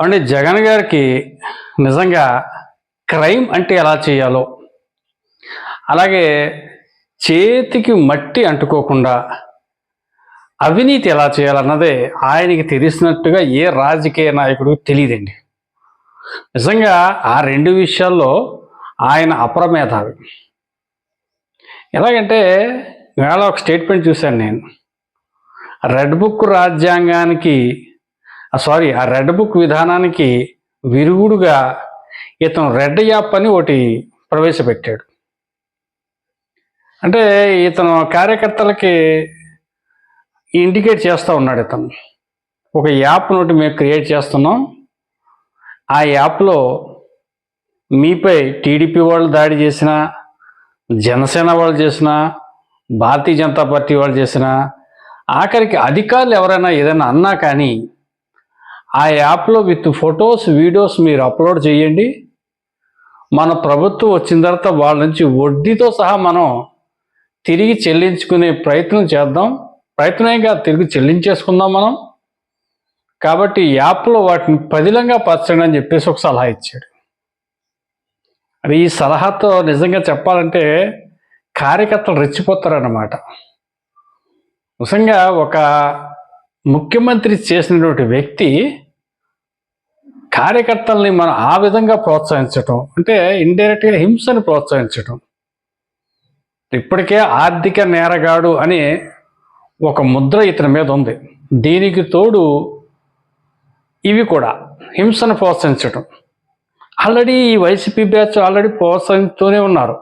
అంటే జగన్ గారికి నిజంగా క్రైమ్ అంటే ఎలా చేయాలో అలాగే చేతికి మట్టి అంటుకోకుండా అవినీతి ఎలా చేయాలన్నదే ఆయనకి తెలిసినట్టుగా ఏ రాజకీయ నాయకుడు తెలియదండి. నిజంగా ఆ రెండు విషయాల్లో ఆయన అప్రమేధావి. ఎలాగంటే ఇవాళ ఒక స్టేట్మెంట్ చూశాను నేను. రెడ్ బుక్ రాజ్యాంగానికి సారీ ఆ రెడ్ బుక్ విధానానికి విరుగుడుగా ఇతను రెడ్ యాప్ అని ఒకటి ప్రవేశపెట్టాడు. అంటే ఇతను కార్యకర్తలకి ఇండికేట్ చేస్తూ ఉన్నాడు ఇతను. ఒక యాప్ నోటి మేము క్రియేట్ చేస్తున్నాం. ఆ యాప్లో మీపై టీడీపీ వాళ్ళు దాడి చేసిన జనసేన వాళ్ళు చేసిన భారతీయ జనతా పార్టీ వాళ్ళు చేసిన ఆఖరికి అధికారులు ఎవరైనా ఏదైనా అన్నా కానీ ఆ యాప్లో విత్ ఫొటోస్ వీడియోస్ మీరు అప్లోడ్ చేయండి. మన ప్రభుత్వం వచ్చిన తర్వాత వాళ్ళ నుంచి వడ్డీతో సహా మనం తిరిగి చెల్లించుకునే ప్రయత్నం చేద్దాం. ప్రయత్నంగా తిరిగి చెల్లించేసుకుందాం మనం. కాబట్టి ఈ యాప్లో వాటిని పదిలంగా పరచండి అని చెప్పేసి ఒక సలహా ఇచ్చాడు. అది ఈ సలహాతో నిజంగా చెప్పాలంటే కార్యకర్తలు రెచ్చిపోతారన్నమాట. నిజంగా ఒక ముఖ్యమంత్రి చేసినటువంటి వ్యక్తి కార్యకర్తల్ని మనం ఆ విధంగా ప్రోత్సహించటం అంటే ఇండైరెక్ట్గా హింసను ప్రోత్సహించటం. ఇప్పటికే ఆర్థిక నేరగాడు అని ఒక ముద్ర ఇతని మీద ఉంది. దీనికి తోడు ఇవి కూడా హింసను ప్రోత్సహించటం. ఆల్రెడీ ఈ వైసీపీ బ్యాచ్ ఆల్రెడీ ప్రోత్సహిస్తూనే ఉన్నారు.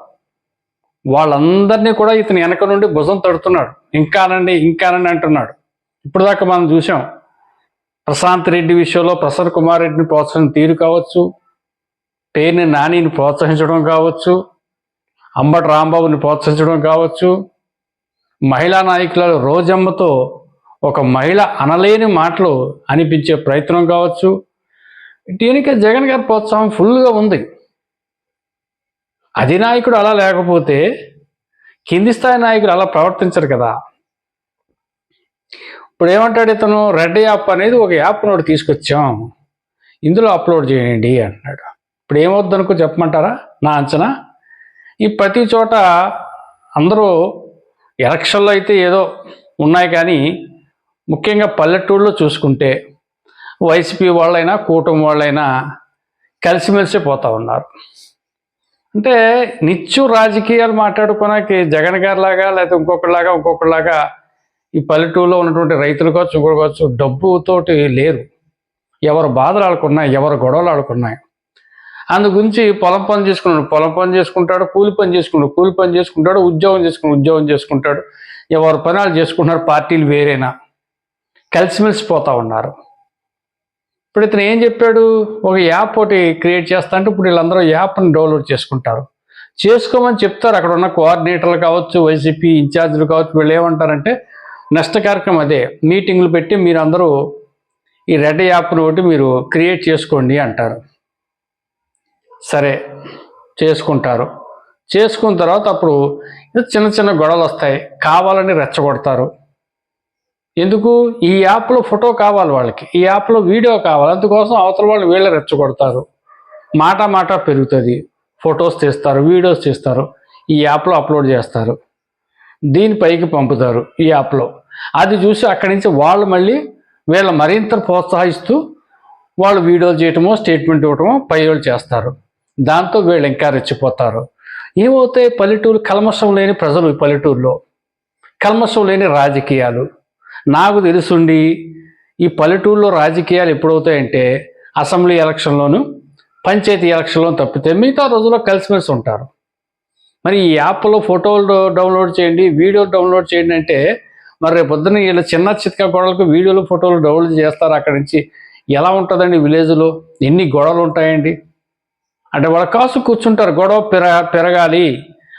వాళ్ళందరినీ కూడా ఇతని వెనక నుండి భుజం తడుతున్నాడు. ఇంకానండి ఇంకానండి అంటున్నాడు. ఇప్పుడు దాకా మనం చూసాం ప్రశాంత్ రెడ్డి విషయంలో ప్రసన్న కుమార్ రెడ్డిని ప్రోత్సహించిన తీరు కావచ్చు పేరుని నానిని ప్రోత్సహించడం కావచ్చు అంబటి రాంబాబుని ప్రోత్సహించడం కావచ్చు. మహిళా నాయకుల రోజమ్మతో ఒక మహిళ అనలేని మాటలు అనిపించే ప్రయత్నం కావచ్చు. దీనికి జగన్ గారి ప్రోత్సాహం ఫుల్గా ఉంది. అధినాయకుడు అలా లేకపోతే కింది స్థాయి నాయకులు అలా ప్రవర్తించరు కదా. ఇప్పుడు ఏమంటాడు ఇతను? రెడ్ యాప్ అనేది ఒక యాప్ నోటి తీసుకొచ్చాం. ఇందులో అప్లోడ్ చేయండి అంటున్నాడు ఇప్పుడు ఏమవుద్దనుకో చెప్పమంటారా? నా అంచనా? ఈ ప్రతి చోట అందరూ ఎలక్షన్లో అయితే ఏదో ఉన్నాయి కానీ ముఖ్యంగా పల్లెటూళ్ళలో చూసుకుంటే వైసీపీ వాళ్ళైనా కూటమి వాళ్ళైనా కలిసిమెలిసి పోతూ ఉన్నారు. అంటే నిత్యం రాజకీయాలు మాట్లాడుకోవడానికి జగన్ గారిలాగా లేకపోతే ఇంకొకరిలాగా ఇంకొకరిలాగా ఈ పల్లెటూరులో ఉన్నటువంటి రైతులు కావచ్చు ఇంకొకరు కావచ్చు డబ్బుతోటి లేరు. ఎవరు బాధలు ఆడుకున్నాయి ఎవరు గొడవలు ఆడుకున్నాయి అందు గురించి పొలం పని చేసుకున్నాడు పొలం పని చేసుకుంటాడు కూలి పని చేసుకున్నాడు కూలి పని చేసుకుంటాడు ఉద్యోగం చేసుకున్నాడు ఉద్యోగం చేసుకుంటాడు. ఎవరు పనాలు చేసుకుంటున్నారు పార్టీలు వేరేనా? కలిసిమెలిసి పోతా ఉన్నారు. ఇప్పుడు ఇతను ఏం చెప్పాడు? ఒక యాప్ ఒకటి క్రియేట్ చేస్తా అంటే ఇప్పుడు వీళ్ళందరూ యాప్ని డౌన్లోడ్ చేసుకుంటారు. చేసుకోమని చెప్తారు. అక్కడ ఉన్న కోఆర్డినేటర్లు కావచ్చు వైసీపీ ఇన్ఛార్జీలు కావచ్చు వీళ్ళు ఏమంటారంటే నెక్స్ట్ కార్యక్రమం అదే. మీటింగ్లు పెట్టి మీరు అందరూ ఈ రెడ్ యాప్ను ఒకటి మీరు క్రియేట్ చేసుకోండి అంటారు. సరే చేసుకుంటారు. చేసుకున్న తర్వాత అప్పుడు చిన్న చిన్న గొడవలు వస్తాయి. కావాలని రెచ్చగొడతారు. ఎందుకు? ఈ యాప్లో ఫోటో కావాలి వాళ్ళకి. ఈ యాప్లో వీడియో కావాలి. అందుకోసం అవతల వాళ్ళు వీళ్ళ రెచ్చగొడతారు. మాట మాట పెరుగుతుంది. ఫొటోస్ తీస్తారు వీడియోస్ తీస్తారు. ఈ యాప్లో అప్లోడ్ చేస్తారు. దీని పైకి పంపుతారు ఈ యాప్లో. అది చూసి అక్కడి నుంచి వాళ్ళు మళ్ళీ వీళ్ళ మరింత ప్రోత్సహిస్తూ వాళ్ళు వీడియోలు చేయటమో స్టేట్మెంట్ ఇవ్వటమో పై వాళ్ళు చేస్తారు. దాంతో వీళ్ళు ఇంకా రెచ్చిపోతారు. ఏమవుతాయి పల్లెటూరు కల్మషం లేని ప్రజలు ఈ పల్లెటూరులో. కల్మషం లేని రాజకీయాలు. నాకు తెలుసుండి ఈ పల్లెటూరులో రాజకీయాలు ఎప్పుడవుతాయంటే అసెంబ్లీ ఎలక్షన్లోను పంచాయతీ ఎలక్షన్లో తప్పితే మిగతా రోజుల్లో కలిసిమెలిసి ఉంటారు. మరి ఈ యాప్లో ఫోటోలు డౌన్లోడ్ చేయండి వీడియోలు డౌన్లోడ్ చేయండి అంటే మరి రేపు పొద్దున్న చిన్న చిత్క గొడవలకు వీడియోలు ఫోటోలు డౌన్లోడ్ చేస్తారు అక్కడి నుంచి. ఎలా ఉంటుందండి విలేజ్లో? ఎన్ని గొడవలు ఉంటాయండి? అంటే వాళ్ళ కాసు కూర్చుంటారు గొడవ పెర పెరగాలి.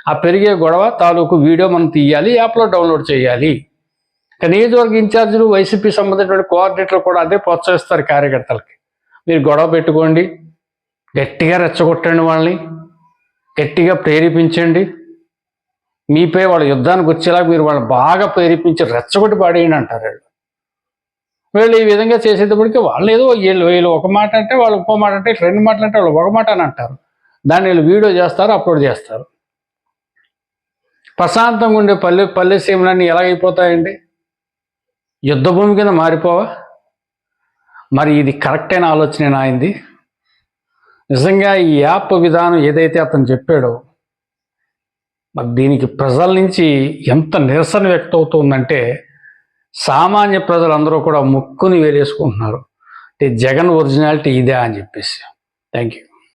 ఆ పెరిగే గొడవ తాలూకు వీడియో మనం తీయాలి యాప్లో డౌన్లోడ్ చేయాలి. ఇక నియోజకవర్గ ఇన్ఛార్జీలు వైసీపీ సంబంధించిన కోఆర్డినేటర్లు కూడా అదే ప్రోత్సహిస్తారు కార్యకర్తలకి. మీరు గొడవ పెట్టుకోండి గట్టిగా రెచ్చగొట్టండి వాళ్ళని. గట్టిగా ప్రేరేపించండి. మీపై వాళ్ళ యుద్ధానికి వచ్చేలా మీరు వాళ్ళు బాగా ప్రేరేపించి రెచ్చగొట్టి పాడేయండి అంటారు వీళ్ళు. వీళ్ళు ఈ విధంగా చేసేటప్పటికి వాళ్ళు ఏదో వీళ్ళు వీళ్ళు ఒక మాట అంటే వాళ్ళు ఇంకో మాట అంటే రెండు మాటలు అంటే వాళ్ళు ఒక మాట అని అంటారు. దాన్ని వీళ్ళు వీడియో చేస్తారు అప్లోడ్ చేస్తారు. ప్రశాంతంగా ఉండే పల్లె పల్లె సీమలన్నీ ఎలాగైపోతాయండి? యుద్ధ భూమి కింద మారిపోవా? మరి ఇది కరెక్ట్ అయిన ఆలోచన అయింది? నిజంగా ఈ యాప్ విధానం ఏదైతే అతను చెప్పాడో మరి దీనికి ప్రజల నుంచి ఎంత నిరసన వ్యక్తమవుతుందంటే సామాన్య ప్రజలందరూ కూడా ముక్కుని వేలేసుకుంటున్నారు. అంటే జగన్ ఒరిజినాలిటీ ఇదే అని చెప్పేసి. Thank you